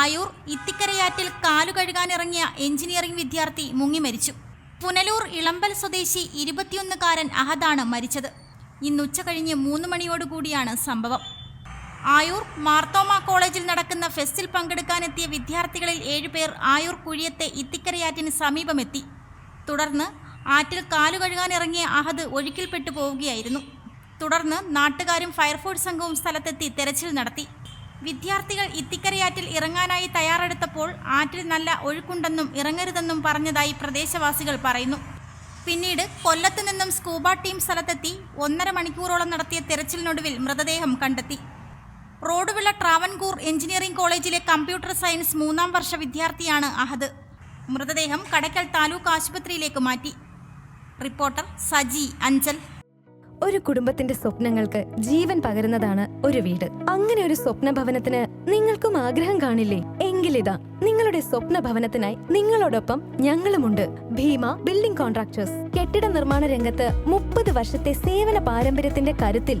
ആയൂർ ഇത്തിക്കരയാറ്റിൽ കാലു കഴുകാനിറങ്ങിയ എഞ്ചിനീയറിംഗ് വിദ്യാർത്ഥി മുങ്ങി മരിച്ചു. പുനലൂർ ഇളമ്പൽ സ്വദേശി ഇരുപത്തിയൊന്നുകാരൻ അഹദാണ് മരിച്ചത്. ഇന്നുച്ച കഴിഞ്ഞ് മൂന്ന് മണിയോടുകൂടിയാണ് സംഭവം. ആയൂർ മാർത്തോമ കോളേജിൽ നടക്കുന്ന ഫെസ്റ്റിൽ പങ്കെടുക്കാനെത്തിയ വിദ്യാർത്ഥികളിൽ ഏഴുപേർ ആയൂർ കുഴിയത്തെ ഇത്തിക്കരയാറ്റിന് സമീപമെത്തി. തുടർന്ന് ആറ്റിൽ കാലു കഴുകാനിറങ്ങിയ അഹദ് ഒഴുക്കിൽപ്പെട്ടു പോവുകയായിരുന്നു. തുടർന്ന് നാട്ടുകാരും ഫയർഫോഴ്സ് സംഘവും സ്ഥലത്തെത്തി തെരച്ചിൽ നടത്തി. വിദ്യാർത്ഥികൾ ഇത്തിക്കരയാറ്റിൽ ഇറങ്ങാനായി തയ്യാറെടുത്തപ്പോൾ ആറ്റിൽ നല്ല ഒഴുക്കുണ്ടെന്നും ഇറങ്ങരുതെന്നും പറഞ്ഞതായി പ്രദേശവാസികൾ പറയുന്നു. പിന്നീട് കൊല്ലത്തുനിന്നും സ്കൂബ ടീം സ്ഥലത്തെത്തി ഒന്നര മണിക്കൂറോളം നടത്തിയ തെരച്ചിലിനൊടുവിൽ മൃതദേഹം കണ്ടെത്തി. റോഡുവിള ട്രാവൻകൂർ എഞ്ചിനീയറിംഗ് കോളേജിലെ കമ്പ്യൂട്ടർ സയൻസ് മൂന്നാം വർഷ വിദ്യാർത്ഥിയാണ് അഹദ്. മൃതദേഹം കടയ്ക്കൽ താലൂക്ക് ആശുപത്രിയിലേക്ക് മാറ്റി. റിപ്പോർട്ടർ സജി അഞ്ചൽ. ഒരു കുടുംബത്തിന്റെ സ്വപ്നങ്ങൾക്ക് ജീവൻ പകരുന്നതാണ് ഒരു വീട്. അങ്ങനെ ഒരു സ്വപ്ന ഭവനത്തിന് നിങ്ങൾക്കും ആഗ്രഹം കാണില്ലേ? എങ്കിലിതാ നിങ്ങളുടെ സ്വപ്ന ഭവനത്തിനായി നിങ്ങളോടൊപ്പം ഞങ്ങളുമുണ്ട്. Bheema building contractors. കെട്ടിട നിർമ്മാണ രംഗത്ത് മുപ്പത് വർഷത്തെ സേവന പാരമ്പര്യത്തിന്റെ കരുത്തിൽ